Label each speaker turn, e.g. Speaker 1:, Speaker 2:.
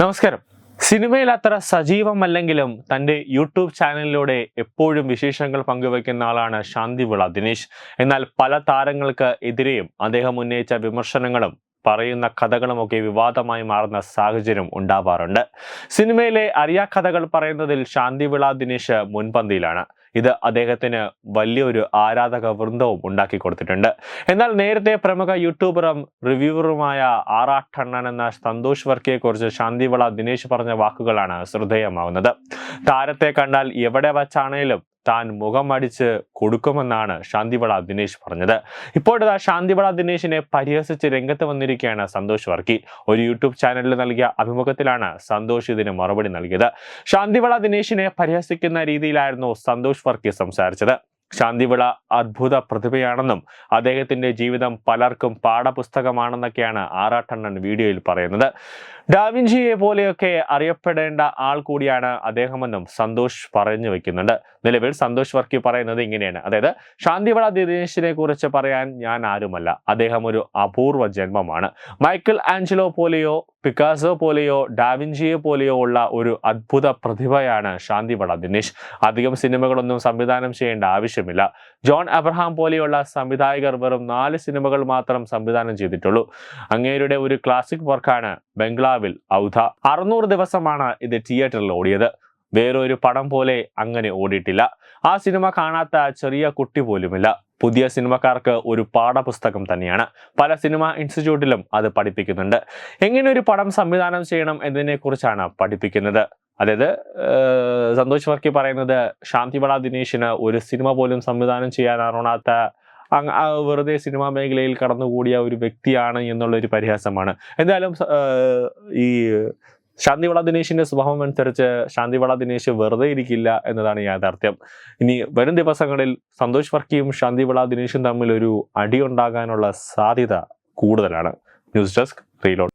Speaker 1: നമസ്കാരം. സിനിമയിൽ അത്ര സജീവമല്ലെങ്കിലും തന്റെ യൂട്യൂബ് ചാനലിലൂടെ എപ്പോഴും വിശേഷങ്ങൾ പങ്കുവയ്ക്കുന്ന ആളാണ് ശാന്തി വിള ദിനേശ്. എന്നാൽ പല താരങ്ങൾക്ക് എതിരെയും അദ്ദേഹം ഉന്നയിച്ച വിമർശനങ്ങളും പറയുന്ന കഥകളുമൊക്കെ വിവാദമായി മാറുന്ന സാഹചര്യം ഉണ്ടാവാറുണ്ട്. സിനിമയിലെ അറിയാ കഥകൾ പറയുന്നതിൽ ശാന്തി വിള ദിനേശ് മുൻപന്തിയിലാണ്. ഇത് അദ്ദേഹത്തിന് വലിയൊരു ആരാധക വൃന്ദവും ഉണ്ടാക്കി കൊടുത്തിട്ടുണ്ട്. എന്നാൽ നേരത്തെ പ്രമുഖ യൂട്യൂബറും റിവ്യൂവറുമായ ആറാട്ടണ്ണൻ എന്ന സന്തോഷ് വർക്കിയെ കുറിച്ച് ശാന്തിവിള ദിനേശ് പറഞ്ഞ വാക്കുകളാണ് ശ്രദ്ധേയമാവുന്നത്. താരത്തെ കണ്ടാൽ എവിടെ വച്ചാണേലും താൻ മുഖം അടിച്ച് കൊടുക്കുമെന്നാണ് ശാന്തിവള ദിനേശ് പറഞ്ഞത്. ഇപ്പോഴത്തെ ശാന്തിവള ദിനേശിനെ പരിഹസിച്ച് രംഗത്ത് വന്നിരിക്കുകയാണ് സന്തോഷ് വർക്കി. ഒരു യൂട്യൂബ് ചാനലിൽ നൽകിയ അഭിമുഖത്തിലാണ് സന്തോഷ് ഇതിന് മറുപടി നൽകിയത്. ശാന്തിവള ദിനേശിനെ പരിഹസിക്കുന്ന രീതിയിലായിരുന്നു സന്തോഷ് വർക്കി സംസാരിച്ചത്. ശാന്തിവിള അത്ഭുത പ്രതിഭയാണെന്നും അദ്ദേഹത്തിന്റെ ജീവിതം പലർക്കും പാഠപുസ്തകമാണെന്നൊക്കെയാണ് ആറാട്ടണ്ണൻ വീഡിയോയിൽ പറയുന്നത്. ഡാവിഞ്ചിയെ പോലെയൊക്കെ അറിയപ്പെടേണ്ട ആൾ കൂടിയാണ് അദ്ദേഹമെന്നും സന്തോഷ് പറഞ്ഞു വെക്കുന്നുണ്ട്. നിലവിൽ സന്തോഷ് വർക്കി പറയുന്നത് ഇങ്ങനെയാണ്. അതായത് ശാന്തിവിള ദിനേശിനെ കുറിച്ച് പറയാൻ ഞാൻ ആരുമല്ല. അദ്ദേഹം ഒരു അപൂർവ ജന്മമാണ്. മൈക്കിൾ ആഞ്ചലോ പോലെയോ പിക്കാസോ പോലെയോ ഡാവിഞ്ചിയെ പോലെയോ ഉള്ള ഒരു അദ്ഭുത പ്രതിഭയാണ് ശാന്തിവിള ദിനേശ് അധികം സിനിമകളൊന്നും സംവിധാനം ചെയ്യേണ്ട ആവശ്യമില്ല. ജോൺ അബ്രഹാം പോലെയുള്ള സംവിധായകർ വെറും നാല് സിനിമകൾ മാത്രം സംവിധാനം ചെയ്തിട്ടുള്ളൂ. അങ്ങേരുടെ ഒരു ക്ലാസിക് വർക്കാണ് ബംഗ്ലാവിൽ ഔധ. അറുന്നൂറ് ദിവസമാണ് ഇത് തിയേറ്ററിൽ ഓടിയത്. വേറൊരു പടം പോലെ അങ്ങനെ ഓടിയിട്ടില്ല. ആ സിനിമ കാണാത്ത ചെറിയ കുട്ടി പോലുമില്ല. പുതിയ സിനിമക്കാർക്ക് ഒരു പാഠപുസ്തകം തന്നെയാണ്. പല സിനിമ ഇൻസ്റ്റിറ്റ്യൂട്ടിലും അത് പഠിപ്പിക്കുന്നുണ്ട്. എങ്ങനെ ഒരു പടം സംവിധാനം ചെയ്യണം എന്നതിനെക്കുറിച്ചാണ് പഠിപ്പിക്കുന്നത്. അതായത് സന്തോഷ് വർക്കി പറയുന്നത് ശാന്തിവള ദിനേശിന് ഒരു സിനിമ പോലും സംവിധാനം ചെയ്യാൻ അറിയാത്ത വെറുതെ സിനിമാ മേഖലയിൽ കടന്നുകൂടിയ ഒരു വ്യക്തിയാണ് എന്നുള്ള ഒരു പരിഹാസമാണ്. എന്തായാലും ഈ ശാന്തിവള ദിനേശിന്റെ സ്വഭാവം അനുസരിച്ച് ശാന്തിവള ദിനേശ് വെറുതെ ഇരിക്കില്ല എന്നതാണ് യാഥാർത്ഥ്യം. ഇനി വരും ദിവസങ്ങളിൽ സന്തോഷ് വർക്കിയും ശാന്തിവള ദിനേശും തമ്മിൽ ഒരു അടിയുണ്ടാകാനുള്ള സാധ്യത കൂടുതലാണ്. News desk reload.